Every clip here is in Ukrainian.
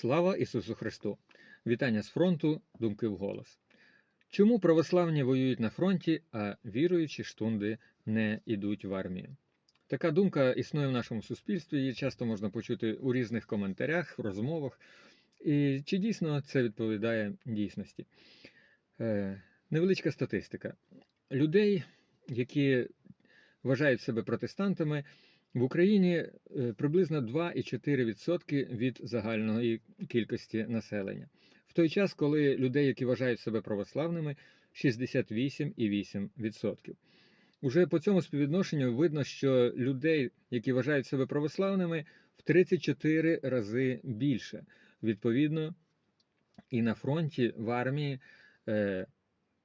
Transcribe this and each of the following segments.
Слава Ісусу Христу! Вітання з фронту, думки вголос. Чому православні воюють на фронті, а віруючі штунди не йдуть в армію? Така думка існує в нашому суспільстві, її часто можна почути у різних коментарях, розмовах. І чи дійсно це відповідає дійсності? Е, невеличка статистика. Людей, які вважають себе протестантами, в Україні е, приблизно 2,4% від загальної кількості населення. В той час, коли людей, які вважають себе православними, 68,8%. Уже по цьому співвідношенню видно, що людей, які вважають себе православними, в 34 рази більше. Відповідно, і на фронті в армії е,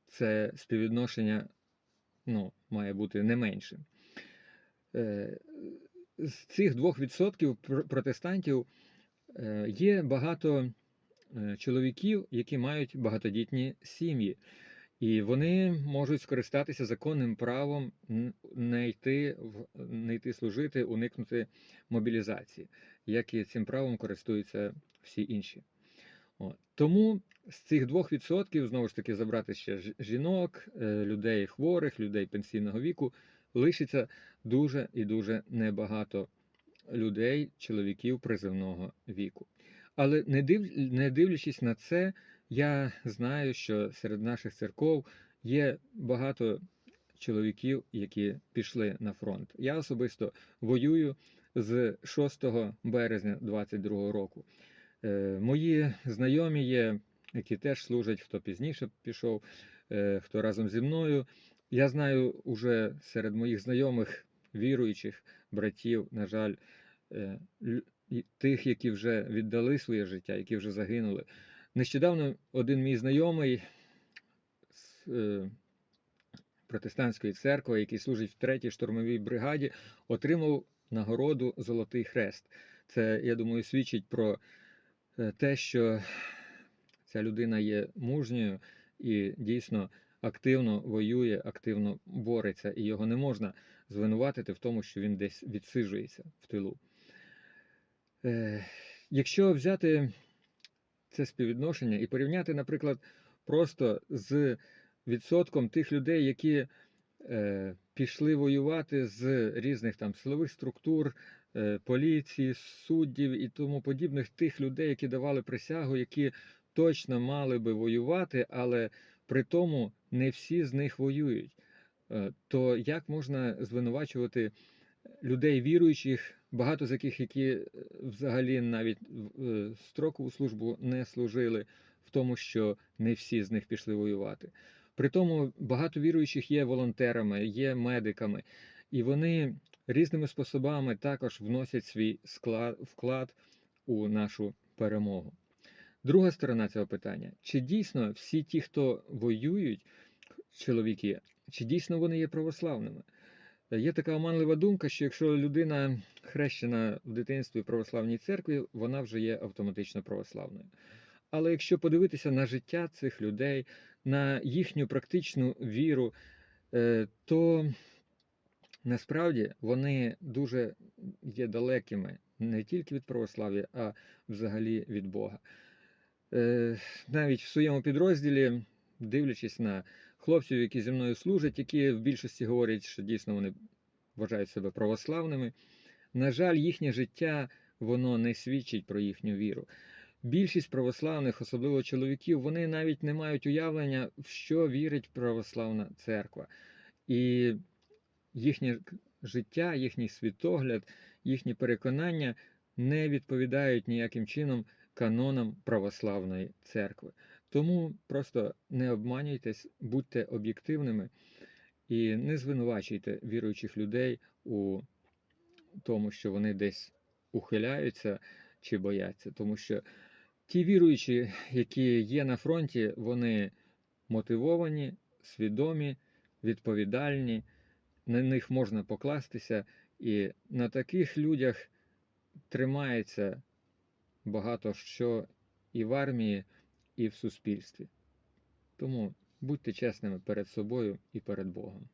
це співвідношення ну, має бути не меншим. З цих 2% пр- протестантів е, є багато е, чоловіків, які мають багатодітні сім'ї, і вони можуть скористатися законним правом не йти, не йти служити, уникнути мобілізації, як і цим правом користуються всі інші. От. Тому з цих 2% знову ж таки забрати ще жінок, е, людей хворих, людей пенсійного віку, лишиться дуже і дуже небагато людей, чоловіків призивного віку. Але не, див... не дивлячись на це, я знаю, що серед наших церков є багато чоловіків, які пішли на фронт. Я особисто воюю з 6 березня 22 року. Е, Мої знайомі є, які теж служать, хто пізніше пішов, е, хто разом зі мною. Я знаю уже серед моїх знайомих віруючих братів, на жаль, е, тих, які вже віддали своє життя, які вже загинули. Нещодавно один мій знайомий з е, протестантської церкви, який служить в третій штурмовій бригаді, отримав нагороду Золотий Хрест. Це, я думаю, свідчить про е, те, що ця людина є мужньою і дійсно активно воює, активно бореться, і його не можна звинуватити в тому, що він десь відсиджується в тилу. Е, Якщо взяти це співвідношення і порівняти, наприклад, просто з відсотком тих людей, які е, пішли воювати з різних там силових структур, е, поліції, суддів і тому подібних, тих людей, які давали присягу, які точно мали би воювати, але при тому не всі з них воюють. Е, То як можна звинувачувати людей віруючих, багато з яких, які е, взагалі навіть е, строкову службу не служили, в тому, що не всі з них пішли воювати. При тому багато віруючих є волонтерами, є медиками, і вони різними способами також вносять свій склад, вклад у нашу перемогу. Друга сторона цього питання: чи дійсно всі ті, хто воюють, чоловіки, чи дійсно вони є православними? Є така оманлива думка, що якщо людина хрещена в дитинстві в православній церкві, вона вже є автоматично православною. Але якщо подивитися на життя цих людей, на їхню практичну віру, е, то насправді вони дуже є далекими не тільки від православ'я, а взагалі від Бога. Е, Навіть в своєму підрозділі, дивлячись на хлопців, які зі мною служать, які в більшості говорять, що дійсно вони вважають себе православними. На жаль, їхнє життя воно не свідчить про їхню віру. Більшість православних, особливо чоловіків, вони навіть не мають уявлення, в що вірить православна церква. І їхнє життя, їхній світогляд, їхні переконання не відповідають ніяким чином канонам православної церкви. Тому просто не обманюйтесь, будьте об'єктивними і не звинувачуйте віруючих людей у тому, що вони десь ухиляються чи бояться. Тому що ті віруючі, які є на фронті, вони мотивовані, свідомі, відповідальні, на них можна покластися, і на таких людях тримається багато що і в армії, і в суспільстві. Тому будьте чесними перед собою і перед Богом.